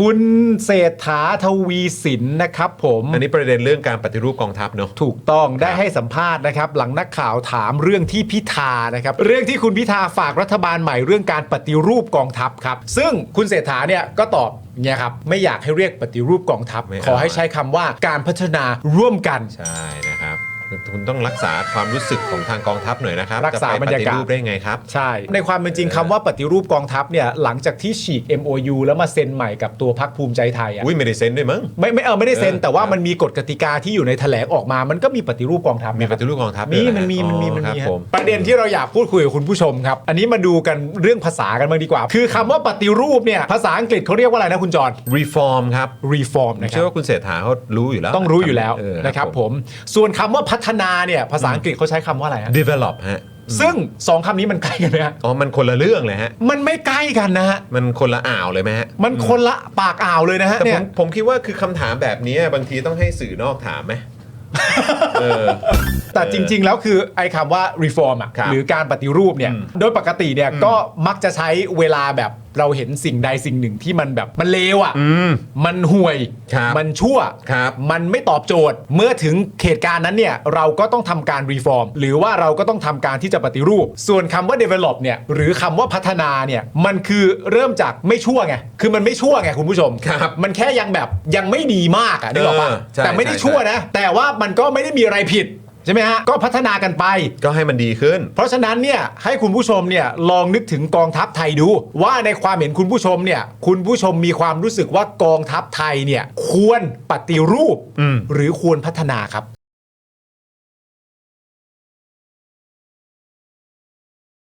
คุณเศรษฐาทวีสินนะครับผมอันนี้ประเด็นเรื่องการปฏิรูปกองทัพเนอะถูกต้องได้ให้สัมภาษณ์นะครับ หลังนักข่าวถามเรื่องที่พิธานะครับ เรื่องที่คุณพิธาฝากรัฐบาลใหม่เรื่องการปฏิรูปกองทัพครับ ซึ่งคุณเศรษฐาเนี่ยก็ตอบเนี่ยครับไม่อยากให้เรียกปฏิรูปกองทัพ ไม่เอา ขอให้ใช้คำว่าการพัฒนาร่วมกัน ใช่นะครับ คุณต้องรักษาความรู้สึกของทางกองทัพหน่อยนะครับรักษาจะไปบรรยากาศ ปฏิรูปได้ไงครับ ใช่ ในความเป็นจริงคำว่าปฏิรูปกองทัพเนี่ยหลังจากที่ฉีก MOU แล้วมาเซ็นใหม่กับตัวพักภูมิใจไทยอะอุ้ยไม่ได้เซ็นด้วยมั้ง ไม่ไม่เออไม่ได้เซ็น เออ แต่ว่าครับมันมีกฎกติกาที่อยู่ในแถลงออกมา มันก็มีปฏิรูปกองทัพมีนะคปรับ ฏิรูปกองทัพมีด้วยเหรอมันมีมันมีมันอ๋อครับมีผมประเด็นที่เราอยากพูดคุยกับคุณผู้ชมครับ อันนี้มาดูกันเรื่องภาษากันบ้างดีกว่า คือคำว่าปฏิรูปเนี่ยภาษาอังกฤษเขาเรียกว่าอะไรนะคุณจร reform ครับ reform ผมนะคเชื่อรับว่าคุณเศรษฐาเขารู้อยู่แล้วต้องรู้อยู่แล้วเออนะครับผม ส่วนคำว่าพัฒนาเนี่ยภาษาอังกฤษเขาใช้คำว่าอะไรฮะ develop ฮะซึ่งสองคำนี้มันใกล้กันไหมฮะอ๋อมันคนละเรื่องเลยฮะ มันไม่ใกล้กันนะฮะ มันคนละอ่าวเลยไหมฮะมันคนละปากอ่าวเลยนะฮะแต่ผเนี่ย มผมคิดว่าคือคำถามแบบนี้บางทีต้องให้สื่อนอกถามไหม เออ แต่จริง ๆ แล้วคือไอ้คำว่า reform อะครับหรือการปฏิรูปเนี่ย อืมโดยปกติเนี่ยก็มักจะใช้เวลาแบบ เราเห็นสิ่งใดสิ่งหนึ่งที่มันแบบมันเลวอะอืม มันห่วย ครับมันชั่ว ครับ มันไม่ตอบโจทย์ เมื่อถึงเหตุการณ์นั้นเนี่ยเราก็ต้องทำการ reform หรือว่าเราก็ต้องทำการที่จะปฏิรูป ส่วนคำว่า develop เนี่ยหรือคำว่าพัฒนาเนี่ยมันคือเริ่มจากไม่ชั่วไงคือมันไม่ชั่วไงคุณผู้ชมครับมันแค่ยังแบบยังไม่ดีมากอะนึกออกปะเออใช่แต่ไม่ได้ใช่ชั่วนะ แต่ว่ามันก็ไม่ได้มีอะไรผิด ใช่ไหมฮะก็พัฒนากันไป ก็ให้มันดีขึ้น เพราะฉะนั้นเนี่ยให้คุณผู้ชมเนี่ยลองนึกถึงกองทัพไทยดู ว่าในความเห็นคุณผู้ชมเนี่ยคุณผู้ชมมีความรู้สึกว่ากองทัพไทยเนี่ยควรปฏิรูปอืมหรือควรพัฒนาครับ